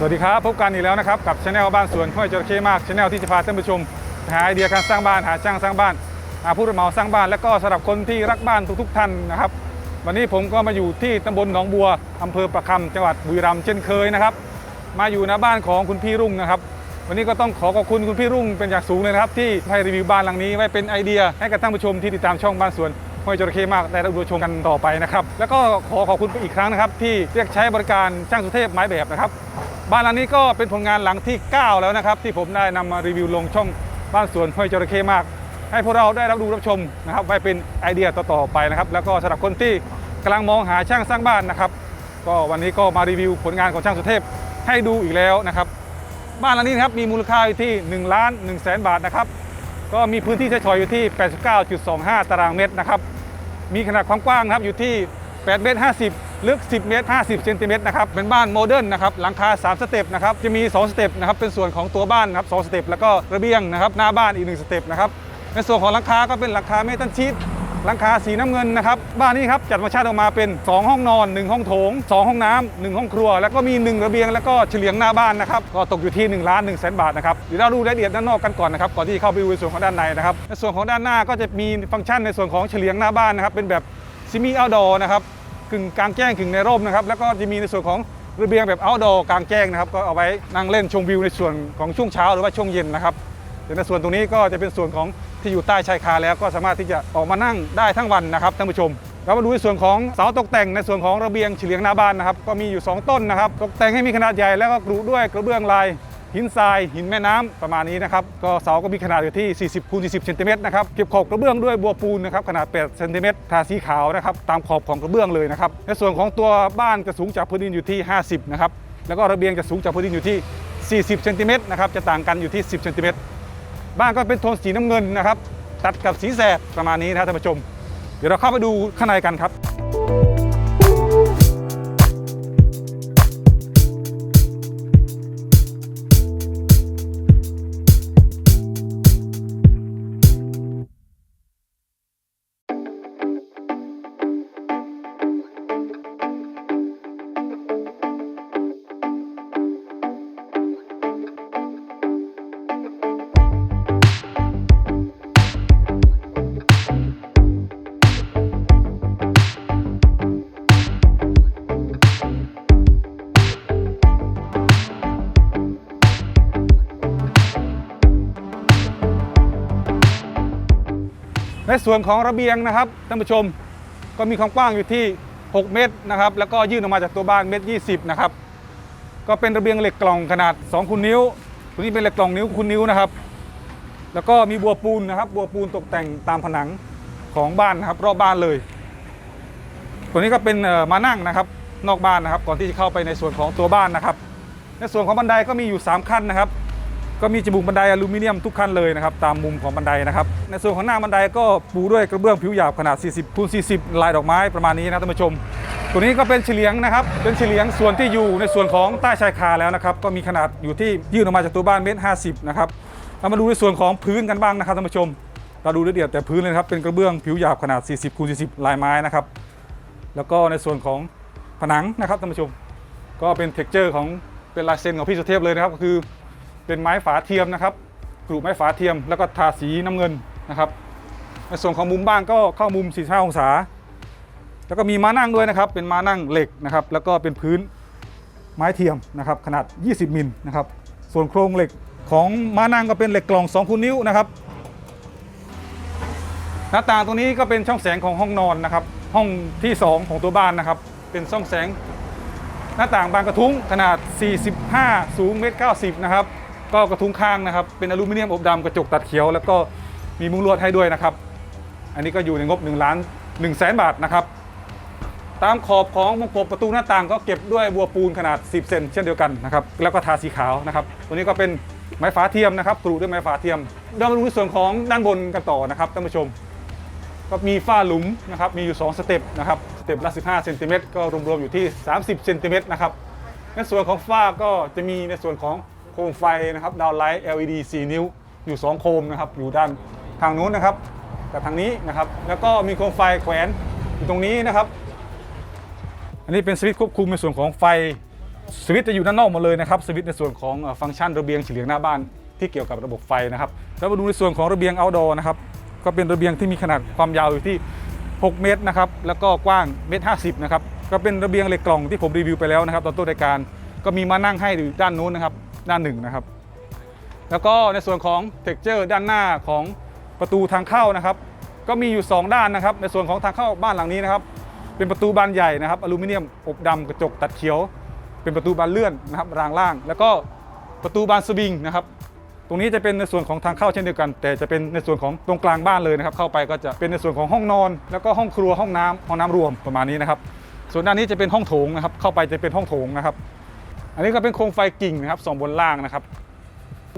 สวัสดีครับ พบกันอีกแล้วนะครับ กับช anel บ้านสวนห้วยจระเข้มากช anel ที่จะพาท่านผู้ชม หาไอเดียการสร้างบ้านหาช่างสร้างบ้านหาผู้รับเหมาสร้างบ้าน และก็สำหรับคนที่รักบ้านทุกๆท่านนะครับ วันนี้ผมก็มาอยู่ที่ตำบลหนองบัวอำเภอประคำจังหวัดบุรีรัมย์เช่นเคยนะครับ มาอยู่หน้าบ้านของคุณพี่รุ่งนะครับ วันนี้ก็ต้องขอขอบคุณคุณพี่รุ่งเป็นอย่างสูงเลยนะครับที่ให้รีวิวบ้านหลังนี้ไว้เป็นไอเดียให้กับท่านผู้ชมที่ติดตามช่องบ้านสวน ห้วยจระเข้มากได้รับดูชมกันต่อไปนะครับ แล้วก็ขอขอบคุณอีกครั้งนะครับ ที่เรียกใช้บริการช่างสุเทพไม้แบบนะครับ บ้านหลังนี้ก็เป็นผลงานหลังที่ 9 แล้วนะครับ ที่ผมได้นำมารีวิวลงช่องบ้านสวนห้วยจระเข้มาก ให้พวกเราได้รับดูรับชมนะครับไว้เป็นไอเดียต่อๆไปนะครับ แล้วก็สำหรับคนที่กำลังมองหาช่างสร้างบ้านนะครับ ก็วันนี้ก็มารีวิวผลงานของช่างสุเทพให้ดูอีกแล้วนะครับ บ้านหลังนี้นะครับมีมูลค่าอยู่ที่1ล้าน1แสนบาทนะครับก็มีพื้นที่ใช้สอยอยู่ที่ 89.25 ตารางเมตรนะครับ มีขนาดความกว้างนะครับอยู่ที่8เมตร50 ลึก 10 เมตร 50 เซนติเมตรนะครับ เป็นบ้านโมเดิร์นนะครับ หลังคา 3 สเต็ปนะครับ จะมี 2 สเต็ปนะครับ เป็นส่วนของตัวบ้านครับ 2 สเต็ป แล้วก็ระเบียงนะครับ หน้าบ้านอีก 1 สเต็ปนะครับ ในส่วนของหลังคาก็เป็นหลังคาเมทัลชีท หลังคาสีน้ำเงินนะครับ บ้านนี้ครับจัดมาชาติออกมาเป็น 2 ห้องนอน 1 ห้องโถง 2 ห้องน้ำ1ห้องครัว แล้วก็มี 1 ระเบียงแล้วก็เฉลียงหน้าบ้านนะครับก็ตกอยู่ที่1ล้าน1แสนบาทนะครับเดี๋ยวเราดูรายละเอียดด้านนอกกันก่อนนะครับก่อนที่จะเข้าไปดูในส่วนของด้านในนะครับในส่วนของด้านหน้าก็จะมีฟังก์ชันในส่วนของเฉลียงหน้าบ้านนะครับเป็นแบบซิมิเอาดอร์นะครับกึ่งกลางแจ้งกึ่งในร่มนะครับแล้วก็จะมีในส่วนของระเบียงแบบเอาดอร์กลางแจ้งนะครับก็เอาไว้นั่งเล่นชมวิวในส่วนของช่วงเช้าหรือว่าช่วงเย็นนะครับ ในส่วนตรงนี้ก็จะเป็นส่วนของที่อยู่ใต้ชายคาแล้วก็สามารถที่จะออกมานั่งได้ทั้งวันนะครับท่านผู้ชมเรามาดูในส่วนของเสาตกแต่งในส่วนของระเบียงเฉลียงหน้าบ้านนะครับก็มีอยู่ 2 ต้นนะครับ ตกแต่งให้มีขนาดใหญ่แล้วก็กรุด้วยกระเบื้องลายหินทรายหินแม่น้ำประมาณนี้นะครับก็เสาก็มีขนาดอยู่ที่ 40คูณ40เซนติเมตรนะครับเก็บขอบกระเบื้องด้วยบัวปูนนะครับขนาด8เซนติเมตรทาสีขาวนะครับตามขอบของกระเบื้องเลยนะครับในส่วนของตัวบ้านจะสูงจากพื้นดินอยู่ที่ 50นะครับแล้วก็ระเบียงจะสูงจากพื้นดินอยู่ที่ 40เซนติเมตรนะครับจะต่างกันอยู่ที่ 10เซนติเมตร บ้านก็เป็นโทนสีน้ำเงินนะครับ ตัดกับสีแสดประมาณนี้นะท่านผู้ชม เดี๋ยวเราเข้าไปดูข้างในกันครับ ในส่วนของระเบียงนะครับท่านผู้ชมก็มีความกว้างอยู่ที่ 6 เมตรนะครับแล้วก็ยื่นออกมาจากตัวบ้านเมตร20นะครับก็เป็นระเบียงเหล็กกล่องขนาด2คูณนิ้วตัวนี้เป็นเหล็กกล่องนิ้วคูณนิ้วนะครับแล้วก็มีบัวปูนนะครับบัวปูนตกแต่งตามผนังของบ้านนะครับรอบบ้านเลย ตัวนี้ก็เป็นมานั่งนะครับนอกบ้านนะครับ ก่อนที่จะเข้าไปในส่วนของตัวบ้านนะครับ ในส่วนของบันไดก็มีอยู่ 3 ขั้นนะครับ ก็มีจมูกบันไดอลูมิเนียมทุกขั้นเลยนะครับตามมุมของบันไดนะครับในส่วนของหน้าบันไดก็ปูด้วยกระเบื้องผิวหยาบขนาด 40คูณ40 ลายดอกไม้ประมาณนี้นะท่านผู้ชม ตัวนี้ก็เป็นเฉลียงนะครับเป็นเฉลียงส่วนที่อยู่ในส่วนของใต้ชายคาแล้วนะครับก็มีขนาดอยู่ที่ยื่นออกมาจากตัวบ้านเมตรห้าสิบนะครับเรามาดูในส่วนของพื้นกันบ้างนะครับท่านผู้ชม เราดูละเอียดแต่พื้นเลยครับเป็นกระเบื้องผิวหยาบขนาด 40คูณ40 ลายไม้นะครับแล้วก็ในส่วนของผนังนะครับท่านผู้ชม ก็เป็นเท็กเจอร์ของเป็นลายเซ็นของพี่สุเทพเลยนะครับก็คือ เป็นไม้ฝาเทียมนะครับกรุไม้ฝาเทียมแล้วก็ทาสีน้ำเงินนะครับในส่วนของมุมบ้านก็เข้ามุม 45 องศา แล้วก็มีม้านั่งด้วยนะครับ เป็นม้านั่งเหล็กนะครับ แล้วก็เป็นพื้นไม้เทียมนะครับ ขนาด 20 มิลนะครับ ส่วนโครงเหล็กของม้านั่งก็เป็นเหล็กกล่อง2คูณนิ้วนะครับ หน้าต่างตรงนี้ก็เป็นช่องแสงของห้องนอนนะครับ ห้องที่ 2 ของตัวบ้านนะครับ เป็นช่องแสง หน้าต่างบานกระทุ้งขนาด 45 สูงเมตร90 นะครับ ก็กระทุ้งข้างนะครับ เป็นอลูมิเนียมอบดำกระจกตัดเขียว แล้วก็มีมุ้งลวดให้ด้วยนะครับ อันนี้ก็อยู่ในงบ1ล้าน1แสนบาทนะครับ ตามขอบของวงกบประตูหน้าต่างก็เก็บด้วยบัวปูนขนาด 10 เซนเช่นเดียวกันนะครับ แล้วก็ทาสีขาวนะครับ ตัวนี้ก็เป็นไม้ฝาเทียมนะครับกรุด้วยไม้ฝาเทียมเรามาดูในส่วนของด้านบนกันต่อนะครับท่านผู้ชม ก็มีฝ้าหลุมนะครับ มีอยู่ 2 สเต็ปนะครับ สเต็ปละ 15 เซนติเมตรก็รวมๆอยู่ที่ 30 เซนติเมตรนะครับ ในส่วนของฝ้าก็จะมีในส่วนของ คมไฟนะครับดาวไลท์ LED 4 นิ้ว อยู่ 2 โคมนะครับอยู่ด้านทางนู้นนะครับกับทางนี้นะครับ แล้วก็มีโคมไฟแขวนอยู่ตรงนี้นะครับ อันนี้เป็นสวิตช์ควบคุมในส่วนของไฟสวิตช์จะอยู่ด้านนอกหมดเลยนะครับสวิตช์ในส่วนของฟังก์ชันระเบียงเฉลียงหน้าบ้านที่เกี่ยวกับระบบไฟนะครับแล้วมาดูในส่วนของระเบียง outdoor นะครับก็เป็นระเบียงที่มีขนาดความยาวอยู่ที่ 6 เมตรนะครับแล้วก็กว้างเมตรห้นะครับก็เป็นระเบียงเหล็กกล่องที่ผมรีวิวไปแล้วนะครับตอนต้นรายการก็มีมานั่งให้อยู่ด้านนู้นนะครับ ด้านหนึ่งนะครับ แล้วก็ในส่วนของเท็กเจอร์ด้านหน้าของประตูทางเข้านะครับ ก็มีอยู่ 2 ด้านนะครับ ในส่วนของทางเข้าบ้านหลังนี้นะครับ เป็นประตูบานใหญ่นะครับอลูมิเนียมอบดำกระจกตัดเขียว เป็นประตูบานเลื่อนนะครับรางล่าง แล้วก็ประตูบานสวิงนะครับตรงนี้จะเป็นในส่วนของทางเข้าเช่นเดียวกัน แต่จะเป็นในส่วนของตรงกลางบ้านเลยนะครับ เข้าไปก็จะเป็นในส่วนของห้องนอน แล้วก็ห้องครัวห้องน้ำห้องน้ำรวมประมาณนี้นะครับ ส่วนด้านนี้จะเป็นห้องโถงนะครับ เข้าไปจะเป็นห้องโถงนะครับ อันนี้ก็เป็นโครงไฟกิ่งนะครับสองบนล่างนะครับ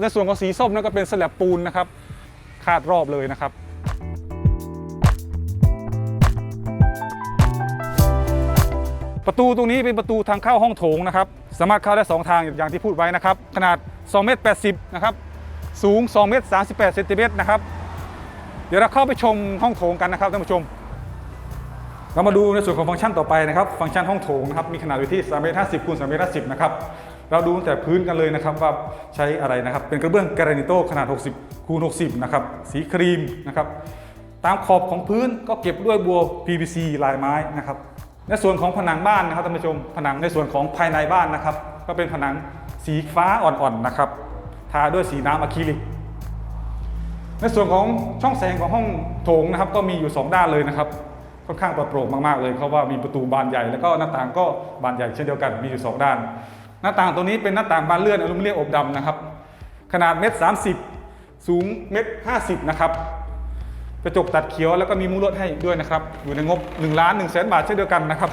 ในส่วนของสีส้มนั่นก็เป็นสแลบปูนนะครับคาดรอบเลยนะครับประตูตรงนี้เป็นประตูทางเข้าห้องโถงนะครับ สามารถเข้าได้ 2 ทางอย่างที่พูดไว้นะครับ ขนาด 2 เมตร 80 นะครับ สูง 2 เมตร 38 เซนติเมตรนะครับ เดี๋ยวเราเข้าไปชมห้องโถงกันนะครับท่านผู้ชม เรามาดูในส่วนของฟังก์ชันต่อไปนะครับ ฟังก์ชันห้องโถงนะครับ มีขนาดอยู่ที่3เมตร50คูณ3เมตร50นะครับ เราดูตั้งแต่พื้นกันเลยนะครับว่าใช้อะไรนะครับ เป็นกระเบื้องกรนิโตขนาด 60คูณ60 นะครับ สีครีมนะครับ ตามขอบของพื้นก็เก็บด้วยบัว PVC ลายไม้นะครับ ในส่วนของผนังบ้านนะครับท่านผู้ชม ผนังในส่วนของภายในบ้านนะครับ ก็เป็นผนังสีฟ้าอ่อนๆนะครับ ทาด้วยสีน้ำอะคริลิกในส่วนของช่องแสงของห้องโถงนะครับ ก็มีอยู่ 2 ด้านเลยนะครับ ค่อนข้างปลอดโปร่งมากๆเลยเพราะว่ามีประตูบานใหญ่แล้วก็หน้าต่างก็บานใหญ่เช่นเดียวกันมีอยู่ 2 ด้าน หน้าต่างตรงนี้เป็นหน้าต่างบานเลื่อนอลูมิเนียมอบดำนะครับ ขนาดเมตรสามสิบสูงเมตรห้าสิบนะครับกระจกตัดเขียวแล้วก็มีมุ้งลวดให้ด้วยนะครับอยู่ในงบ1ล้าน1แสนบาทเช่นเดียวกันนะครับ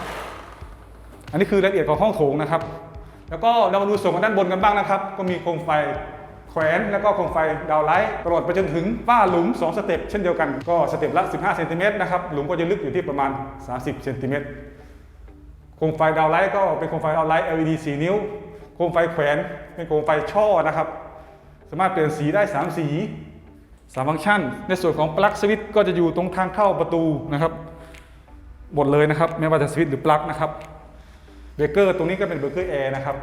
อันนี้คือรายละเอียดของห้องโถงนะครับ แล้วก็เรามาดูส่วนของด้านบนกันบ้างนะครับ ก็มีโคมไฟ แขวนแล้วก็โคมไฟดาวไลท์ตลอดไปจนถึงฝ้าหลุม 2 สเต็ปเช่นเดียวกันก็สเต็ปละ 15เซนติเมตรนะครับหลุมก็จะลึกอยู่ที่ประมาณ 30เซนติเมตรโคมไฟดาวไลท์ก็เป็นโคมไฟดาวไลท์ LED 4 นิ้วโคมไฟแขวนเป็นโคมไฟช่อนะครับ สามารถเปลี่ยนสีได้ 3 สีสามฟังก์ชัน ในส่วนของปลั๊กสวิตช์ก็จะอยู่ตรงทางเข้าประตูนะครับหมดเลยนะครับ ไม่ว่าจะสวิตช์หรือปลั๊กนะครับเบรกเกอร์ตรงนี้ก็เป็นเบรกเกอร์แอร์นะครับ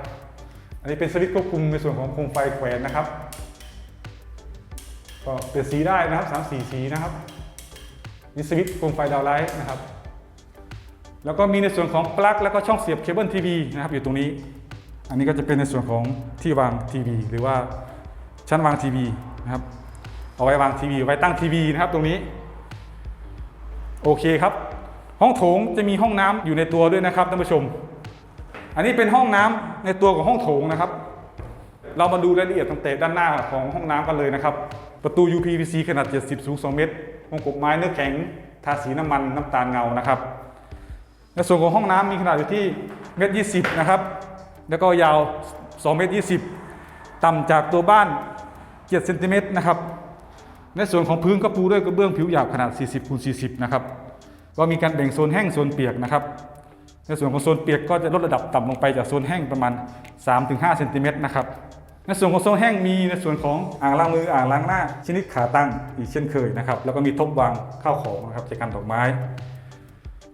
อันนี้เป็นสวิตช์ควบคุมในส่วนของโคมไฟแขวนนะครับ ก็เปลี่ยนสีได้นะครับ3สีสีนะครับนี่สวิตช์โคมไฟดาวไลท์นะครับ แล้วก็มีในส่วนของปลั๊กแล้วก็ช่องเสียบเคเบิลทีวีนะครับอยู่ตรงนี้ อันนี้ก็จะเป็นในส่วนของที่วางทีวีหรือว่าชั้นวางทีวีนะครับ เอาไว้วางทีวีไว้ตั้งทีวีนะครับตรงนี้ โอเคครับ ห้องโถงจะมีห้องน้ำอยู่ในตัวด้วยนะครับท่านผู้ชม อันนี้เป็นห้องน้ำในตัวของห้องโถงนะครับ เรามาดูรายละเอียดตั้งแต่ด้านหน้าของห้องน้ำกันเลยนะครับ ประตู UPVC ขนาด 70 สูง 2 เมตรวงกบไม้เนื้อแข็ง ทาสีน้ำมันน้ำตาลเงานะครับ ในส่วนของห้องน้ำมีขนาดอยู่ที่เมตรยีนะครับ แล้วก็ยาว 2 เมตรยีต่ำจากตัวบ้าน 7 เซนติเมตรนะครับ ในส่วนของพื้นก็ปูด้วยกระเบื้องผิวหยาบขนาด 40คูณ40 นะครับ ก็มีการแบ่งโซนแห้งโซนเปียกนะครับ ในส่วนของโซนเปียกก็จะลดระดับต่ำลงไปจากโซนแห้งประมาณ 3-5เซนติเมตรนะครับในส่วนของโซนแห้งมีในส่วนของอ่างล้างมืออ่างล้างหน้า ชนิดขาตั้งอีกเช่นเคยนะครับแล้วก็มีทบวางข้าวของนะครับจากการดอกไม้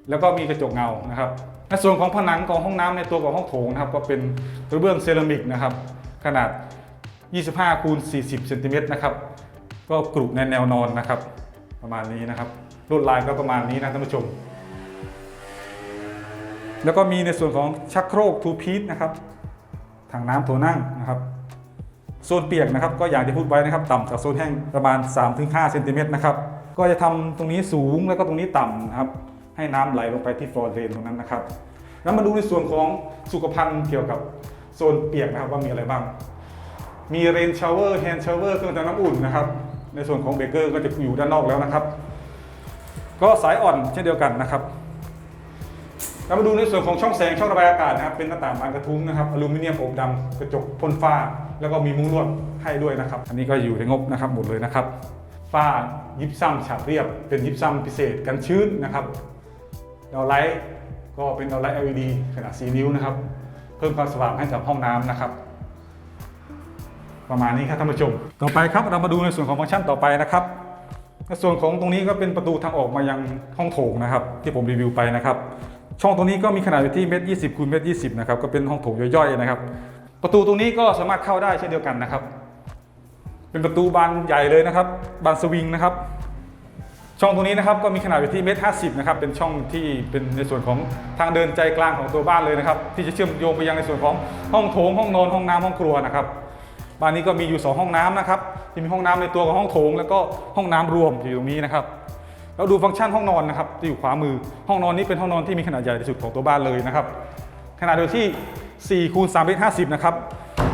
แล้วก็มีกระจกเงานะครับในส่วนของผนังของห้องน้ำในตัวของห้องโถงนะครับก็เป็นกระเบื้องเซรามิกนะครับขนาด 25คูณ40เซนติเมตรนะครับก็กรุในแนวนอนนะครับ ประมาณนี้นะครับลวดลายก็ประมาณนี้นะท่านผู้ชม แล้วก็มีในส่วนของชักโครกทูพีทนะครับถังน้ำโถนั่งนะครับโซนเปียกนะครับก็อย่างที่พูดไว้นะครับต่ำจากโซนแห้งประมาณ 3-5เซนติเมตรนะครับก็จะทำตรงนี้สูงแล้วก็ตรงนี้ต่ำนะครับให้น้ำไหลลงไปที่ฟลอร์เรนตรงนั้นนะครับแล้วมาดูในส่วนของสุขภัณฑ์เกี่ยวกับโซนเปียกนะครับว่ามีอะไรบ้าง มีเรนชาวเวอร์แฮนด์ชาวเวอร์เครื่องทำน้ำอุ่นนะครับในส่วนของเบเกอร์ก็จะอยู่ด้านนอกแล้วนะครับ ก็สายอ่อนเช่นเดียวกันนะครับ เรามาดูในส่วนของช่องแสงช่องระบายอากาศนะครับเป็นหน้าต่างบานกระทุ้งนะครับอลูมิเนียมอบดำกระจกพ่นฝ้า แล้วก็มีมุ้งลวดให้ด้วยนะครับ อันนี้ก็อยู่ในงบนะครับหมดเลยนะครับฝ้ายิบซ้ำฉาบเรียบ เป็นยิบซ้ำพิเศษกันชื้นนะครับดาวไลท์ก็เป็นดาวไลท์ LED ขนาด 4 นิ้วนะครับ เพิ่มความสว่างให้กับห้องน้ำนะครับ ประมาณนี้ครับท่านผู้ชม ต่อไปครับเรามาดูในส่วนของฟังก์ชันต่อไปนะครับในส่วนของตรงนี้ก็เป็นประตูทางออกมายังห้องโถงนะครับ ที่ผมรีวิวไปนะครับ ช่องตรงนี้ก็มีขนาดอยู่ที่เมตรยี่สิบคูณเมตรยี่สิบนะครับก็เป็นห้องโถงย่อยๆนะครับ ประตูตรงนี้ก็สามารถเข้าได้เช่นเดียวกันนะครับ เป็นประตูบานใหญ่เลยนะครับ บานสวิงนะครับ ช่องตรงนี้นะครับก็มีขนาดอยู่ที่เมตรห้าสิบนะครับเป็นช่องที่เป็นในส่วนของทางเดินใจกลางของตัวบ้านเลยนะครับ ที่จะเชื่อมโยงไปยังในส่วนของห้องโถงห้องนอนห้องน้ำห้องครัวนะครับบ้านนี้ก็มีอยู่ 2 ห้องน้ำนะครับที่มีห้องน้ำในตัวของห้องโถง แล้วก็ห้องน้ำรวมอยู่ตรงนี้นะครับ แล้วดูฟังก์ชันห้องนอนนะครับที่อยู่ขวามือ ห้องนอนนี้เป็นห้องนอนที่มีขนาดใหญ่ที่สุดของตัวบ้านเลยนะครับ ขนาดอยู่ที่4คูณ3เมตร50 นะครับ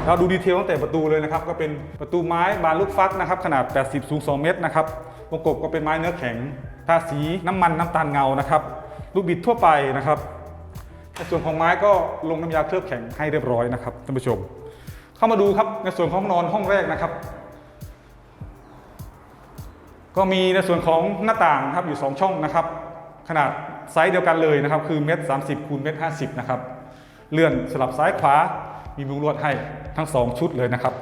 เราดูดีเทลตั้งแต่ประตูเลยนะครับ ก็เป็นประตูไม้บานลูกฟักนะครับ ขนาด 80 สูง 2 เมตรนะครับวงกบก็เป็นไม้เนื้อแข็ง ทาสีน้ำมันน้ำตาลเงานะครับ ลูกบิดทั่วไปนะครับในส่วนของไม้ก็ลงน้ำยาเคลือบแข็งให้เรียบร้อยนะครับท่านผู้ชม เข้ามาดูครับในส่วนของห้องนอนห้องแรกนะครับ ก็มีในส่วนของหน้าต่างครับอยู่ 2 ช่องนะครับ ขนาดไซส์เดียวกันเลยนะครับ คือเมตรสามสิบคูณเมตรห้าสิบนะครับ เลื่อนสลับซ้ายขวา มีมุ้งลวดให้ทั้ง 2 ชุดเลยนะครับ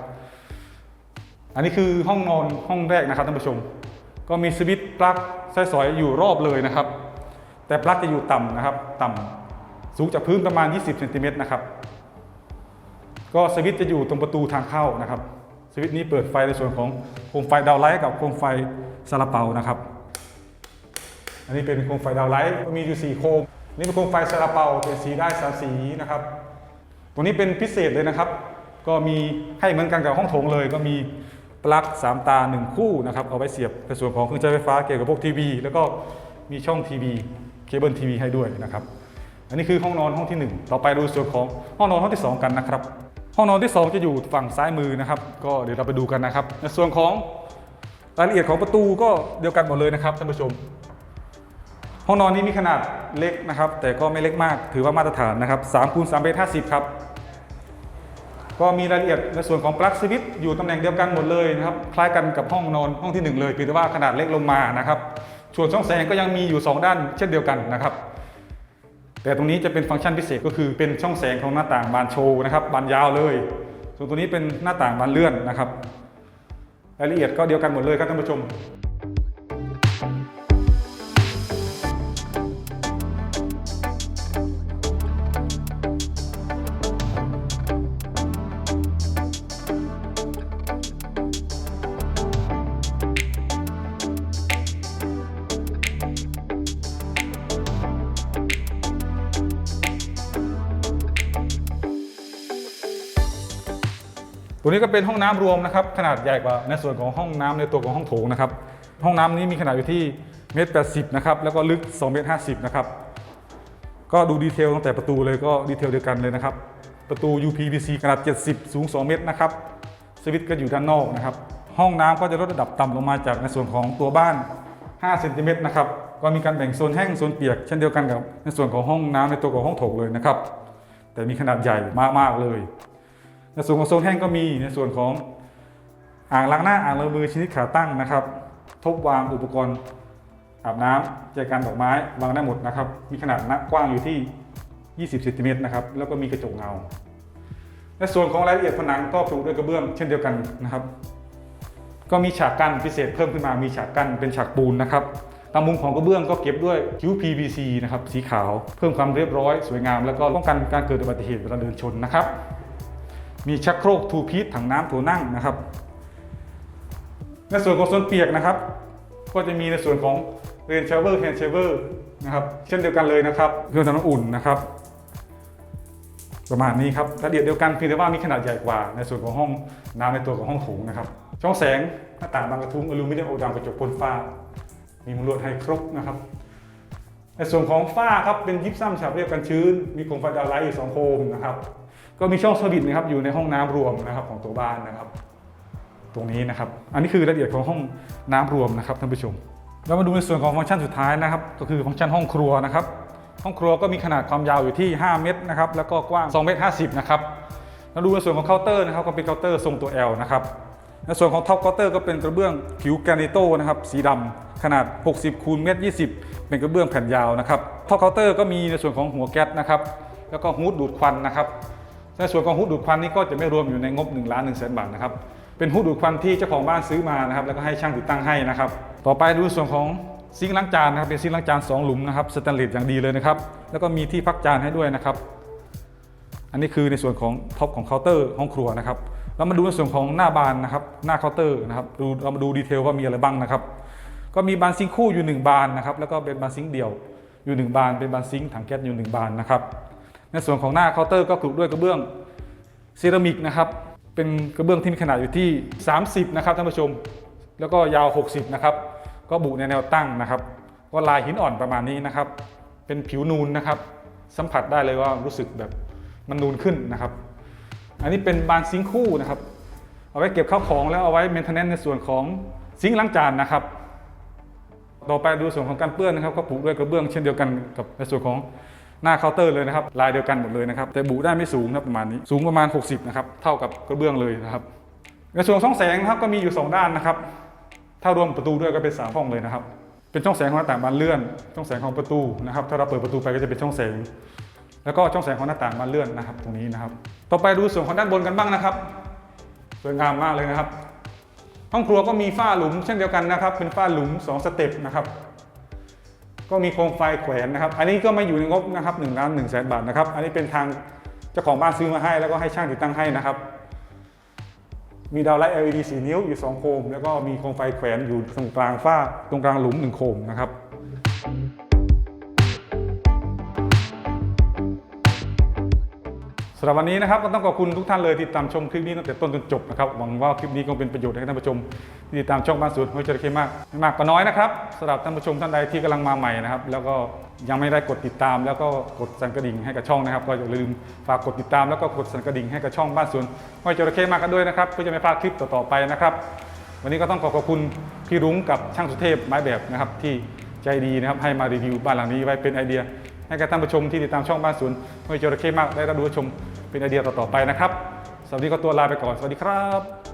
อันนี้คือห้องนอนห้องแรกนะครับท่านผู้ชม ก็มีสวิตช์ปลั๊กสอยอยู่รอบเลยนะครับ แต่ปลั๊กจะอยู่ต่ำนะครับ ต่ำสูงจากพื้นประมาณ 20เซนติเมตรนะครับ ก็สวิตช์จะอยู่ตรงประตูทางเข้านะครับ สวิตช์นี้เปิดไฟในส่วนของโคมไฟดาวไลท์กับโคมไฟ ซาลาเปานะครับ อันนี้เป็นโคมไฟดาวไลท์มีอยู่4โคม นี่เป็นโคมไฟซาลาเปาเป็นสีได้สามสีนะครับ ตัวนี้เป็นพิเศษเลยนะครับ ก็มีให้เหมือนกันกับห้องโถงเลย ก็มีปลั๊ก3ตา 1 คู่นะครับเอาไว้เสียบในส่วนของเครื่องใช้ไฟฟ้าเกี่ยวกับพวกทีวีแล้วก็มีช่องทีวีเคเบิลทีวีให้ด้วยนะครับ อันนี้คือห้องนอนห้องที่ 1 ต่อไปดูส่วนของห้องนอนห้องที่ 2 กันนะครับ ห้องนอนที่ 2 จะอยู่ฝั่งซ้ายมือนะครับ ก็เดี๋ยวเราไปดูกันนะครับ ในส่วนของ รายละเอียดของประตูก็เดียวกันหมดเลยนะครับท่านผู้ชม ห้องนอนนี้มีขนาดเล็กนะครับ แต่ก็ไม่เล็กมากถือว่ามาตรฐานนะครับ3คูณ3เมตร50 ครับ ก็มีรายละเอียดในส่วนของปลั๊กสวิตช์อยู่ตำแหน่งเดียวกันหมดเลยนะครับคล้ายกันกับห้องนอนห้องที่ 1 เลยเพียงแต่ว่าขนาดเล็กลงมานะครับส่วนช่องแสงก็ยังมีอยู่ 2 ด้านเช่นเดียวกันนะครับแต่ตรงนี้จะเป็นฟังก์ชันพิเศษก็คือเป็นช่องแสงของหน้าต่างบานโชว์นะครับบานยาวเลย ส่วนตัวนี้เป็นหน้าต่างบานเลื่อนนะครับ รายละเอียดก็เดียวกันหมดเลยครับท่านผู้ชม นี้ก็เป็นห้องน้ำรวมนะครับขนาดใหญ่กว่าในส่วนของห้องน้ำในตัวของห้องโถงนะครับห้องน้ำนี้มีขนาดอยู่ที่เมตรแปดสิบนะครับแล้วก็ลึก2เมตรห้าสิบนะครับก็ดูดีเทลตั้งแต่ประตูเลยก็ดีเทลเดียวกันเลยนะครับประตู UPVC ขนาด 70 สูง 2 เมตรนะครับสวิตช์ก็อยู่ด้านนอกนะครับห้องน้ำก็จะลดระดับต่ำลงมาจากในส่วนของตัวบ้าน 5 เซนติเมตรนะครับก็มีการแบ่งโซนแห้งโซนเปียก เช่นเดียวกันกับในส่วนของห้องน้ำในตัวของห้องโถงเลยนะครับแต่มีขนาดใหญ่มากๆเลย ในส่วนของโซนแห้งก็มีในส่วนของอ่างล้างหน้าอ่างล้างมือชนิดขาตั้งนะครับ ทบวางอุปกรณ์อาบน้ำแจกันดอกไม้วางได้หมดนะครับ มีขนาดหน้ากว้างอยู่ที่ 20เซนติเมตรนะครับแล้วก็มีกระจกเงา ในส่วนของรายละเอียดผนังก็ปลูกด้วยกระเบื้องเช่นเดียวกันนะครับ ก็มีฉากกั้นพิเศษเพิ่มขึ้นมามีฉากกั้นเป็นฉากปูนนะครับตามมุมของกระเบื้องก็เก็บด้วยคิ้ว PVC นะครับสีขาว เพิ่มความเรียบร้อยสวยงาม แล้วก็ป้องกันการเกิดอุบัติเหตุเวลาเดินชนนะครับ มีชักโครกทูพีทถังน้ำตัวนั่งนะครับ ในส่วนของโซนเปียกนะครับ ก็จะมีในส่วนของเรนเชเวอร์แฮนด์ชเวอร์นะครับเช่นเดียวกันเลยนะครับ เครื่องทำน้ำอุ่นนะครับ ประมาณนี้ครับรายละเอียดเดียวกันเพียงแต่ว่ามีขนาดใหญ่กว่า ในส่วนของห้องน้ำในตัวของห้องโถงนะครับ ช่องแสงหน้าต่างบานกระทุ้งอลูมิเนียมโอดำกระจกพ่นฟ้า มีมุงลวดให้ครบนะครับในส่วนของฝ้าครับเป็นยิปซัมฉาบเรียบกันชื้น มีโคมไฟดาวไลท์อยู่สองโคมนะครับ ก็มีช่องสวิตช์นะครับอยู่ในห้องน้ำรวมนะครับของตัวบ้านนะครับ ตรงนี้นะครับ อันนี้คือรายละเอียดของห้องน้ำรวมนะครับท่านผู้ชมเรามาดูในส่วนของฟังก์ชันสุดท้ายนะครับ ก็คือฟังก์ชันห้องครัวนะครับ ห้องครัวก็มีขนาดความยาวอยู่ที่ 5 เมตรนะครับแล้วก็กว้าง2เมตร50นะครับเราดูในส่วนของเคาน์เตอร์นะครับก็เป็นเคาน์เตอร์ทรงตัว L นะครับในส่วนของท็อปเคาน์เตอร์ก็เป็นกระเบื้องผิวแกรนิโตนะครับสีดำขนาด 60คูณเมตร20 เป็นกระเบื้องแผ่นยาวนะครับท็อปเคาน์เตอร์ก็มีในส่วนของหัวแก๊สนะครับแล้วก็ฮูดดูดควันนะครับ ในส่วนของฮูดูดควันนี่ก็จะไม่รวมอยู่ในงบ1ล้าน1แสนบาทนะครับ เป็นฮูดูดควันที่เจ้าของบ้านซื้อมานะครับ แล้วก็ให้ช่างติดตั้งให้นะครับ ต่อไปดูส่วนของซิงค์ล้างจานนะครับ เป็นซิงค์ล้างจานสองหลุมนะครับ สแตนเลสอย่างดีเลยนะครับ แล้วก็มีที่พักจานให้ด้วยนะครับ อันนี้คือในส่วนของท็อปของเคาน์เตอร์ห้องครัวนะครับ เรามาดูในส่วนของหน้าบานนะครับ หน้าเคาน์เตอร์นะครับ ดูเรามาดูดีเทลว่ามีอะไรบ้างนะครับ ก็มีบานซิงค์คู่อยู่หนึ่งบานนะครับ แล้วก็เป็นบานซิงเดี่ยวอยู่หนึ่งบาน เป็นบานซิงถังแก๊สอยู่หนึ่งบานนะครับ ในส่วนของหน้าเคาน์เตอร์ก็กรุด้วยกระเบื้องเซรามิกนะครับ เป็นกระเบื้องที่มีขนาดอยู่ที่ 30 นะครับท่านผู้ชม แล้วก็ยาว 60 นะครับ ก็บุในแนวตั้งนะครับ ก็ลายหินอ่อนประมาณนี้นะครับ เป็นผิวนูนนะครับ สัมผัสได้เลยว่ารู้สึกแบบมันนูนขึ้นนะครับ อันนี้เป็นบานซิงคู่นะครับ เอาไว้เก็บข้าวของแล้วเอาไว้เมนเทนแนนในส่วนของซิงค์ล้างจานนะครับ ต่อไปดูส่วนของการเปื้อนนะครับ ก็ปลูกด้วยกระเบื้องเช่นเดียวกันกับในส่วนของ หน้าเคาน์เตอร์เลยนะครับลายเดียวกันหมดเลยนะครับแต่บุได้ไม่สูงนะประมาณนี้สูงประมาณ 60นะครับเท่ากับกระเบื้องเลยนะครับในส่วนของช่องแสงนะครับก็มีอยู่ 2 ด้านนะครับถ้ารวมประตูด้วยก็เป็นสามห้องเลยนะครับเป็นช่องแสงของหน้าต่างบานเลื่อน ช่องแสงของประตูนะครับถ้าเราเปิดประตูไปก็จะเป็นช่องแสง แล้วก็ช่องแสงของหน้าต่างบานเลื่อนนะครับ ตรงนี้นะครับ ต่อไปดูส่วนของด้านบนกันบ้างนะครับสวยงามมากเลยนะครับ ห้องครัวก็มีฝ้าหลุมเช่นเดียวกันนะครับ เป็นฝ้าหลุม 2 สเต็ปนะครับ ก็มีโคมไฟแขวนนะครับ อันนี้ก็ไม่อยู่ในงบนะครับ1ล้าน1แสนบาทนะครับ อันนี้เป็นทางเจ้าของบ้านซื้อมาให้ แล้วก็ให้ช่างติดตั้งให้นะครับ มีดาวไลท์ LED 4นิ้วอยู่ 2 โคม แล้วก็มีโคมไฟแขวนอยู่ตรงกลางฝ้าตรงกลางหลุม 1 โคมนะครับำหรับวันนี้นะครับก็ต้องขอบคุณทุกท่านเลยที่ติดตามชมคลิปนี้ตั้งแต่ต้นจนจบนะครับหวังว่าคลิปนี้คงเป็นประโยชน์ให้ท่านผู้ชมที่ติดตามช่องบ้านสวนห้วยจระเข้มากไม่มากก็น้อยนะครับสำหรับท่านผู้ชมท่านใดที่กำลังมาใหม่นะครับแล้วก็ยังไม่ได้กดติดตาม แล้วก็กดสั่นกระดิ่งให้กับช่องนะครับ ก็อย่าลืมฝากกดติดตาม แล้วก็กดสั่นกระดิ่งให้กับช่องบ้านสวนห้วยจระเข้มากกันด้วยนะครับเพื่อจะไม่พลาดคลิปต่อๆไปนะครับ วันนี้ก็ต้องขอขอบคุณพี่รุ้งกับช่างสุเทพไม้แบบนะครับที่ใจดีนะครับให้มารีวิวบ้านหลังนี้ไว้เป็นไอเดีย ให้กับท่านผู้ชมที่ติดตามช่องบ้านสวนห้วยจระเข้มากได้รับรู้ชม เป็นไอเดียต่อๆไปนะครับสวัสดีก็ตัวลาไปก่อนสวัสดีครับ